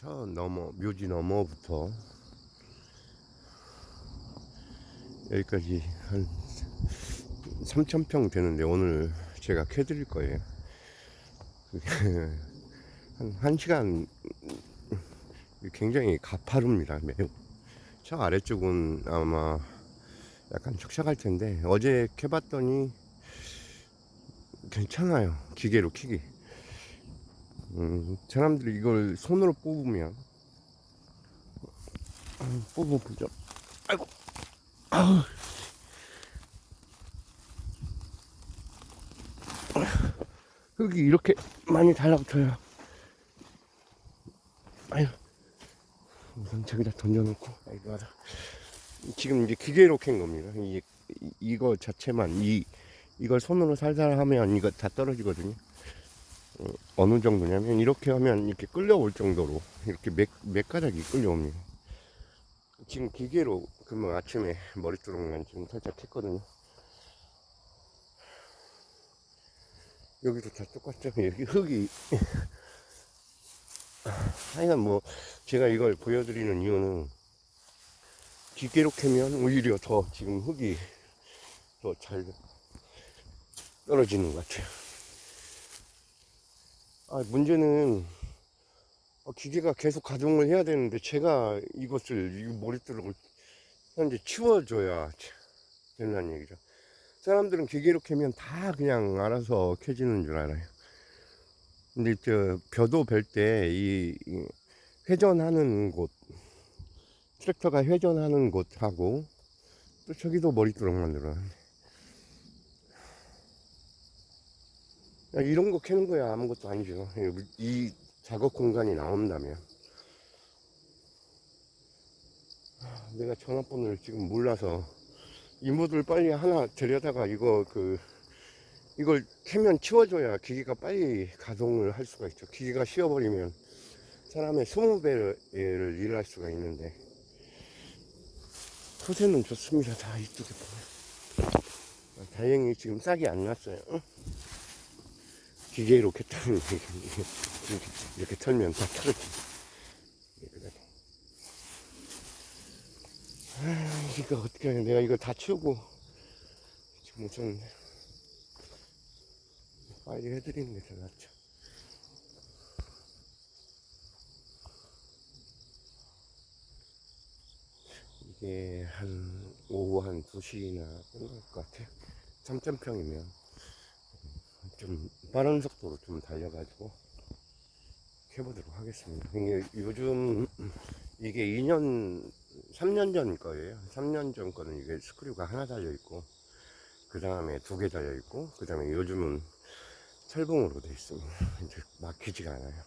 저 넘어 묘지 넘어부터 여기까지 한 3,000평 되는데 오늘 제가 캐드릴 거예요. 한 1시간 굉장히 가파릅니다. 매우. 저 아래쪽은 아마 약간 촉촉할 텐데 어제 캐봤더니 괜찮아요. 기계로 키기. 음, 사람들이 이걸 손으로 뽑으면 음, 뽑아보죠. 아이고, 아우. 흙이 이렇게 많이 달라붙어요. 아유, 우선 저기다 던져놓고, 아이고, 하다. 지금 이제 기계로 캔 겁니다. 이, 이- 이거 자체만, 이, 이걸 손으로 살살 하면 이거 다 떨어지거든요. 어, 어느 정도냐면, 이렇게 하면 이렇게 끌려올 정도로, 이렇게 몇, 몇 가닥이 끌려옵니다. 지금 기계로, 그러면 아침에 머리두렁만 지금 살짝 했거든요. 여기도 다 똑같죠. 여기 흙이. 하여간 뭐, 제가 이걸 보여드리는 이유는, 기계로 캐면 오히려 더 지금 흙이 더 잘 떨어지는 것 같아요. 아, 문제는, 어, 기계가 계속 가동을 해야 되는데, 제가 이것을, 이 머리뚜껑을 현재 치워줘야 된다는 얘기죠. 사람들은 기계로 캐면 다 그냥 알아서 캐지는 줄 알아요. 근데 저 벼도 벨 때 이 회전하는 곳, 트랙터가 회전하는 곳하고 또 저기도 머리뚜껑 만들어놨네. 야, 이런 거 캐는 거야 아무것도 아니죠. 이- 이 작업 공간이 나온다면. 아, 내가 전화번호를 지금 몰라서 이모들 빨리 하나 데려다가 이거 그 이걸 캐면 치워줘야 기계가 빨리 가동을 할 수가 있죠. 기계가 쉬어버리면 사람의 20배를 일할 수가 있는데 소세는 좋습니다. 다 이쪽에 보면 아, 다행히 지금 싹이 안 났어요. 어? 기계로 캐타는 이렇게, 이렇게 털면 다 털어지. 아, 이거 어떻게 하냐. 내가 이거 다 치우고 지금 우선 빨리 해드리는 게 더 낫죠. 이게 한 오후 한 2시나 끝날 것 같아요. 3,000평이면 좀 빠른 속도로 좀 달려가지고 해보도록 하겠습니다. 이게 요즘 이게 2년, 3년 전 거예요. 3년 전 거는 이게 스크류가 하나 달려 있고, 그 다음에 두 개 달려 있고, 그 다음에 요즘은 철봉으로 돼 있습니다. 이제 막히지가 않아요.